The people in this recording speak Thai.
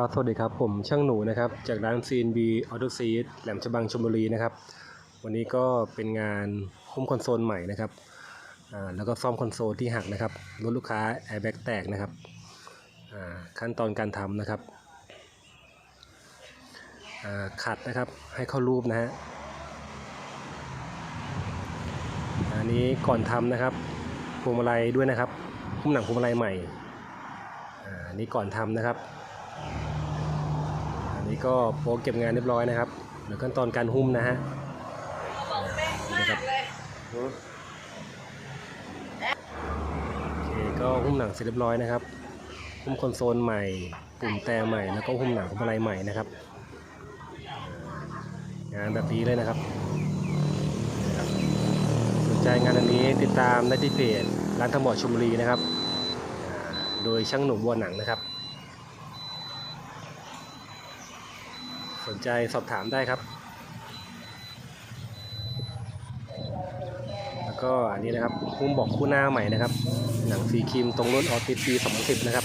ครับสวัสดีครับผมช่างหนูนะครับจากร้าน CNB Auto Seat แหลมฉบังชลบุรีนะครับ วันนี้ก็เป็นงานหุ้มคอนโซลใหม่นะครับแล้วก็ซ่อมคอนโซลที่หักนะครับรถลูกค้าแอร์แบ็กแตกนะครับขั้นตอนการทำนะครับขัดนะครับให้เข้ารูปนะฮะอันนี้ก่อนทำนะครับพวงมาลัยด้วยนะครับหุ้มหนังพวงมาลัยใหม่อันนี้ก่อนทำนะครับ อันนี้ก็โปะเก็บงานเรียบร้อยนะครับเดี๋ยวขั้นตอนการหุ้มนะฮะนะครับโอเคก็หุ้มหนังเสร็จเรียบร้อยนะครับ หุ้มคอนโซลใหม่ ปุ่มแต่ใหม่ แล้วก็หุ้มหนังพวงมาลัยใหม่นะครับ งานแบบนี้เลยนะครับ สนใจงานอันนี้ติดตามได้ที่เพจร้านทำบ่อชลบุรีนะครับ โดยช่างหนุ่มบัวหนังนะครับ สนใจสอบถามได้ครับ แล้วก็อันนี้นะครับหุ้มบอกคู่หน้าใหม่นะครับ หนังสีครีมตรงรุ่นออติสปี2010 นะครับ